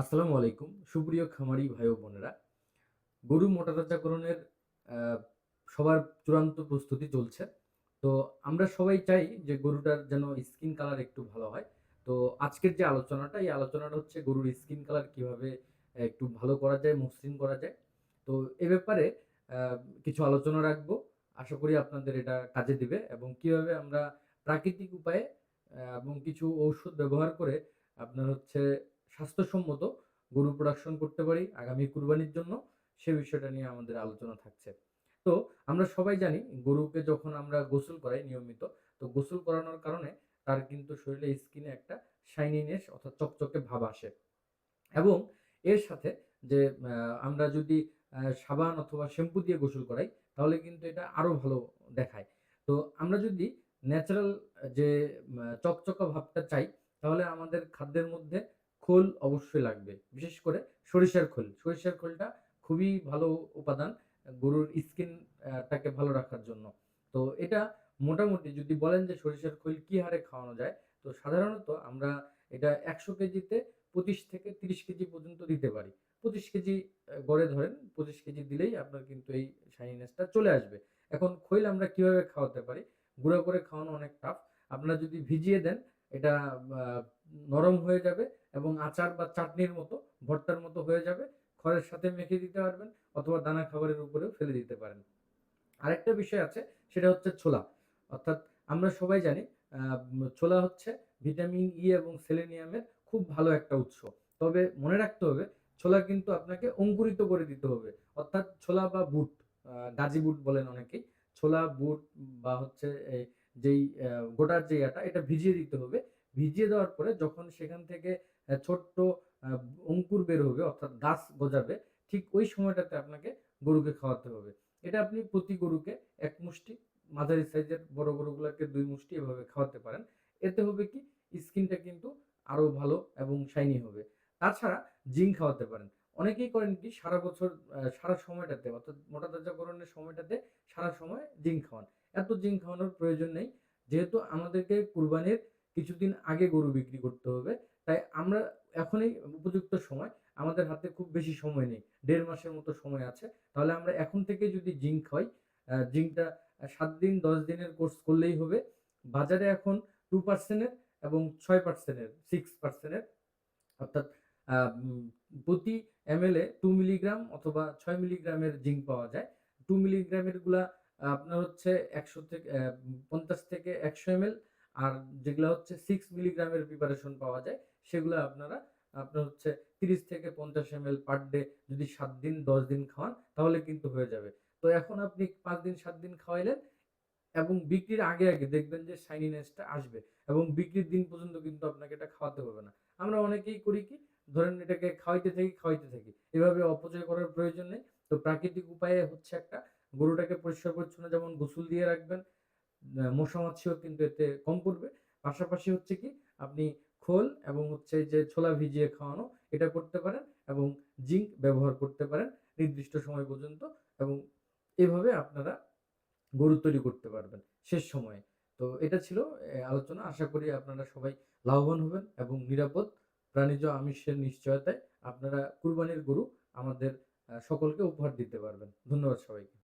আসসালামু আলাইকুম। সুপ্রিয় খামারি ভাই বোনেরা, গরু মোটাতাজাকরণের সবার চূড়ান্ত প্রস্তুতি চলছে। তো আমরা সবাই চাই যে গরুটার যেন স্কিন কালার একটু ভালো হয়। তো আজকের যে আলোচনাটা, এই আলোচনাটা হচ্ছে গরুর স্কিন কালার কীভাবে একটু ভালো করা যায়, মসৃণ করা যায়। তো এ ব্যাপারে কিছু আলোচনা রাখব। আশা করি আপনাদের এটা কাজে দিবে এবং কীভাবে আমরা প্রাকৃতিক উপায়ে এবং কিছু ঔষধ ব্যবহার করে আপনার হচ্ছে স্বাস্থ্যসম্মত গরু প্রোডাকশন করতে পারি আগামী কুরবানির জন্য, সে বিষয়টা নিয়ে আমাদের আলোচনা থাকছে। তো আমরা সবাই জানি গরুকে যখন আমরা গোসল করাই নিয়মিত, তো গোসল করানোর কারণে তার কিন্তু শরীরে স্কিনে একটা শাইনিনেস অর্থাৎ চকচকে ভাব আসে। এবং এর সাথে যে আমরা যদি সাবান অথবা শ্যাম্পু দিয়ে গোসল করাই, তাহলে কিন্তু এটা আরও ভালো দেখায়। তো আমরা যদি ন্যাচারাল যে চকচকা ভাবটা চাই, তাহলে আমাদের খাদ্যের মধ্যে খোল অবশ্যই লাগবে। বিশেষ করে সরিষার খোল। সরিষার খোলটা খুবই ভালো উপাদান গরুর স্কিন টাকে ভালো রাখার জন্য। তো এটা মোটামুটি যদি বলেন যে সরিষার খোল কি হারে খাওয়ানো যায়, তো সাধারণত আমরা এটা একশো কেজিতে পঁচিশ থেকে তিরিশ কেজি পর্যন্ত দিতে পারি। পঁচিশ কেজি গড়ে ধরেন, পঁচিশ কেজি দিলেই আপনার কিন্তু এই শাইনিনেসটা চলে আসবে। এখন খৈল আমরা কীভাবে খাওয়াতে পারি? গুঁড়ো করে খাওয়ানো অনেক টাফ আপনারা যদি ভিজিয়ে দেন, এটা নরম হয়ে যাবে এবং আচার বা চাটনির মতো, ভর্তার মতো হয়ে যাবে। খড়ের সাথে মেখে দিতে পারবেন অথবা দানা খাবারের উপরেও ফেলে দিতে পারেন। আরেকটা বিষয় আছে, সেটা হচ্ছে ছোলা। অর্থাৎ আমরা সবাই জানি ছোলা হচ্ছে ভিটামিন ই এবং সেলেনিয়ামের খুব ভালো একটা উৎস। তবে মনে রাখতে হবে, ছোলা কিন্তু আপনাকে অঙ্কুরিত করে দিতে হবে। অর্থাৎ ছোলা বা বুট গাজি বুট বলেন অনেকেই, ছোলা, বুট বা হচ্ছে যেই গোটার যে এটা এটা ভিজিয়ে দিতে হবে। ভিজিয়ে দেওয়ার পরে যখন সেখান থেকে ছোট্ট অঙ্কুর বের হবে অর্থাৎ গাছ গজাবে, ঠিক ওই সময়টাতে আপনাকে গরুকে খাওয়াতে হবে। এটা আপনি প্রতি গরুকে এক মুষ্টি, মাঝারি সাইজের বড় গরুগুলোকে দুই মুষ্টি এভাবে খাওয়াতে পারেন। এতে হবে কি, স্কিনটা কিন্তু আরও ভালো এবং শাইনি হবে। তাছাড়া জিঙ্ক খাওয়াতে পারেন। অনেকেই করেন কি, সারা বছর সারা সময়টাতে, অর্থাৎ মোটা তাজাকরণের সময়টাতে সারা সময় জিঙ্ক খাওয়ান। এত জিঙ্ক খাওয়ানোর প্রয়োজন নেই। যেহেতু আমাদেরকে কুরবানির কিছুদিন আগে গরু বিক্রি করতে হবে। তাই আমরা এখনই উপযুক্ত সময়। আমাদের হাতে খুব বেশি সময় নেই। দেড় মাসের মতো সময় আছে। তাহলে আমরা এখন থেকে যদি জিঙ্ক আহ, জিঙ্কটা সাত দিন দশ দিনের কোর্স করলেই হবে। বাজারে এখন টু পার্সেন্টের এবং ছয় পার্সেন্টের সিক্স পার্সেন্টের অর্থাৎ প্রতি এম এ টু মিলিগ্রাম অথবা ছয় মিলিগ্রামের জিঙ্ক পাওয়া যায়। টু মিলিগ্রামেরগুলা আপনার হচ্ছে একশো থেকে পঞ্চাশ থেকে একশো এম আর যেগুলো হচ্ছে সিক্স মিলিগ্রামের প্রিপারেশন পাওয়া যায়, সেগুলো আপনারা, আপনার হচ্ছে তিরিশ থেকে পঞ্চাশ এম পার ডে যদি সাত দিন, দশ দিন খাওয়ান, তাহলে কিন্তু হয়ে যাবে। তো এখন আপনি পাঁচ দিন, সাত দিন খাওয়াইলেন এবং বিক্রির আগে আগে দেখবেন যে শাইনিনেসটা আসবে এবং বিক্রির দিন পর্যন্ত কিন্তু আপনাকে এটা খাওয়াতে হবে না। আমরা অনেকেই করি কি, ধরেন এটাকে খাওয়াইতে থাকি খাওয়াইতে থাকি। এভাবে অপচয় করার প্রয়োজন নেই। তো প্রাকৃতিক উপায়ে হচ্ছে একটা, গরুটাকে পরিষ্কার পরিচ্ছন্ন যেমন গোসল দিয়ে রাখবেন আহ, মশা মাছিও কিন্তু এতে কম করবে পাশাপাশি হচ্ছে কি আপনি খোল এবং হচ্ছে যে ছোলা ভিজিয়ে খাওয়ানো এটা করতে পারেন এবং জিঙ্ক ব্যবহার করতে পারেন নির্দিষ্ট সময় পর্যন্ত এবং এভাবে আপনারা গরু তৈরি করতে পারবেন শেষ সময়ে। তো এটা ছিল আলোচনা। আশা করি আপনারা সবাই লাভবান হবেন এবং নিরাপদ। প্রাণীজ আমিষের নিশ্চয়তায় আপনারা কুরবানির গরু আমাদের সকলকে উপহার দিতে পারবেন। ধন্যবাদ সবাইকে।